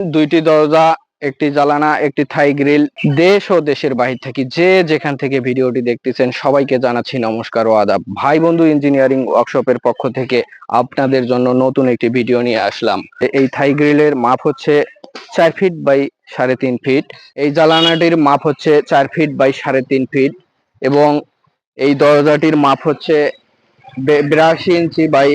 দুইটি দরজা, একটি জ্বালানা একটি থাই গ্রিল, দেশ ও দেশের বাহির থেকে যে যেখান থেকে ভিডিওটি দেখতেছেন সবাইকে জানাচ্ছি নমস্কার ও আদাব। ভাই বন্ধু ইঞ্জিনিয়ারিং ওয়ার্কশপের পক্ষ থেকে আপনাদের জন্য নতুন একটি ভিডিও নিয়ে আসলাম। এই থাই গ্রিলের মাপ হচ্ছে চার ফিট বাই সাড়ে তিন ফিট। এই জ্বালানাটির মাপ হচ্ছে চার ফিট বাই সাড়ে তিন ফিট এবং এই দরজাটির মাপ হচ্ছে বিরাশি ইঞ্চি বাই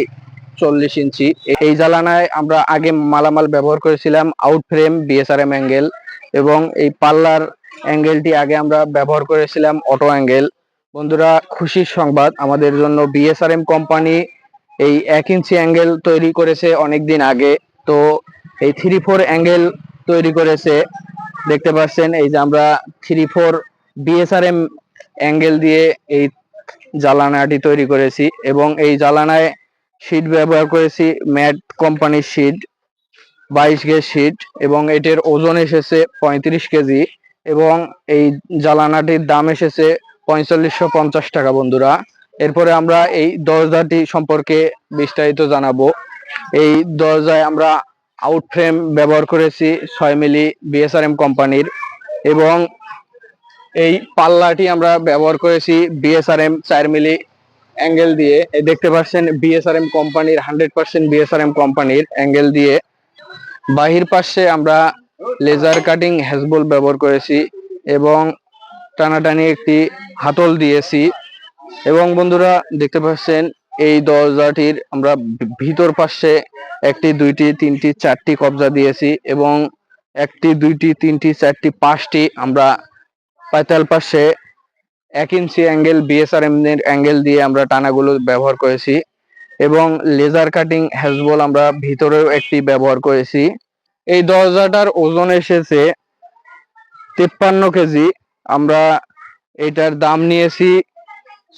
চল্লিশ ইঞ্চি। এই জ্বালানায় আমরা আগে মালামাল ব্যবহার করেছিলাম আউট ফ্রেম বিএসআরএম অ্যাঙ্গেল এবং এই পাল্লার অ্যাঙ্গেলটি আগে আমরা ব্যবহার করেছিলাম অটো অ্যাঙ্গেল বন্ধুরা, খুশির সংবাদ, আমাদের জন্য বিএসআরএম কোম্পানি এই এক ইঞ্চি অ্যাঙ্গেল তৈরি করেছে অনেক দিন আগে। তো এই থ্রি ফোর অ্যাঙ্গেল তৈরি করেছে। দেখতে পাচ্ছেন, এই যে আমরা থ্রি ফোর বিএসআরএম অ্যাঙ্গেল দিয়ে এই জ্বালানাটি তৈরি করেছি এবং এই জ্বালানায় শীট ব্যবহার করেছি, ম্যাট কোম্পানির শীট বাইশ গেজ শীট এবং এটির ওজন এসেছে পঁয়ত্রিশ কেজি এবং এই জ্বালানাটির দাম এসেছে পঁয়তাল্লিশশো পঞ্চাশ টাকা, বন্ধুরা। এরপরে আমরা এই দরজাটি সম্পর্কে বিস্তারিত জানাব। এই দরজায় আমরা আউট ফ্রেম ব্যবহার করেছি ছয় মিলি বিএসআরএম কোম্পানির, এবং এই পাল্লাটি আমরা ব্যবহার করেছি বিএসআরএম চার মিলি অ্যাঙ্গেল দিয়ে দেখতে পাচ্ছেন বিএসআরএম কোম্পানির হান্ড্রেড পার্সেন্ট বিএসআরএম কোম্পানির অ্যাঙ্গেল দিয়ে। বাহির পাশে আমরা লেজার কাটিং হ্যাজবল ব্যবহার করেছি এবং টানাটানি একটি হাতল দিয়েছি। এবং বন্ধুরা, দেখতে পাচ্ছেন এই দরজাটির আমরা ভিতর পাশে একটি, দুইটি, তিনটি, চারটি কবজা দিয়েছি এবং একটি, দুইটি, তিনটি, চারটি, পাঁচটি আমরা পাতাল পাশে এক ইঞ্চি অ্যাঙ্গেল বিএসআরএম এর অ্যাঙ্গেল দিয়ে আমরা টানাগুলো ব্যবহার করেছি এবং লেজার কাটিং হ্যাজবল আমরা ভিতরেও একটি ব্যবহার করেছি। এই দরজাটার ওজন এসেছে তিপ্পান্ন কেজি। আমরা এটার দাম নিয়েছি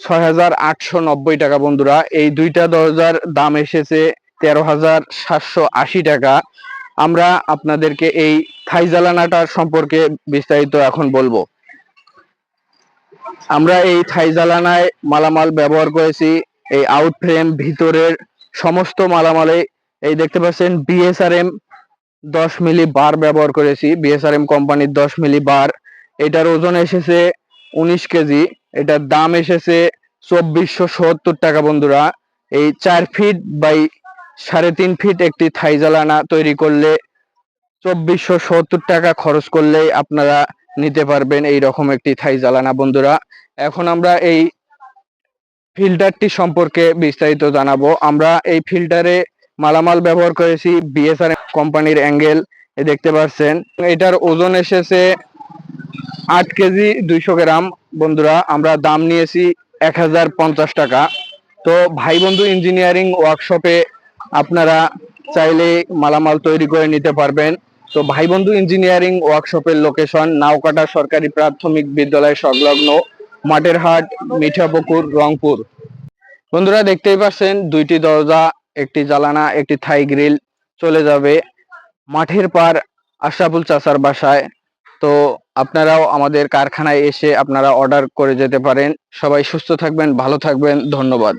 ছয় হাজার আটশো নব্বই টাকা বন্ধুরা। এই দুইটা দরজার দাম এসেছে তেরো হাজার সাতশো আশি টাকা। আমরা আপনাদেরকে এই থাইজালানাটার সম্পর্কে বিস্তারিত এখন বলব। আমরা এই থাই জ্বালানায় মালামাল ব্যবহার করেছি, এই আউট ফ্রেম ভিতরের সমস্ত মালামালে। এই দেখতে পাচ্ছেন বিএসআরএম দশ মিলি বার ব্যবহার করেছি বিএসআরএম কোম্পানির দশ মিলি বার। এটার ওজন এসেছে উনিশ কেজি, এটার দাম এসেছে চব্বিশশো সত্তর টাকা বন্ধুরা। এই চার ফিট বাই সাড়ে তিন ফিট একটি থাই জ্বালানা তৈরি করলে চব্বিশশো সত্তর টাকা খরচ করলেই আপনারা নিতে পারবেন এই রকম একটি থাই জ্বালানা। বন্ধুরা, এখন আমরা এই ফিল্টারটি সম্পর্কে বিস্তারিত জানাব। আমরা এই ফিল্টারে মালামাল ব্যবহার করেছি বিএসআর কোম্পানির অ্যাঙ্গেল দেখতে পাচ্ছেন। এটার ওজন এসেছে আট কেজি দুইশো গ্রাম। বন্ধুরা, আমরা দাম নিয়েছি এক হাজার পঞ্চাশ টাকা। তো ভাই বন্ধু ইঞ্জিনিয়ারিং ওয়ার্কশপে আপনারা চাইলে মালামাল তৈরি করে নিতে পারবেন। তো ভাই বন্ধু ইঞ্জিনিয়ারিং ওয়ার্কশপের লোকেশন নাওকাটা সরকারি প্রাথমিক বিদ্যালয় সংলগ্ন মাঠের হাট মিঠাপুকুর, রংপুর। বন্ধুরা দেখতেই পাচ্ছেন, দুইটি দরজা, একটি জ্বালানা একটি থাই গ্রিল চলে যাবে মাঠের পার আশরাফুল চাচার বাসায়। তো আপনারাও আমাদের কারখানায় এসে আপনারা অর্ডার করে যেতে পারেন। সবাই সুস্থ থাকবেন, ভালো থাকবেন, ধন্যবাদ।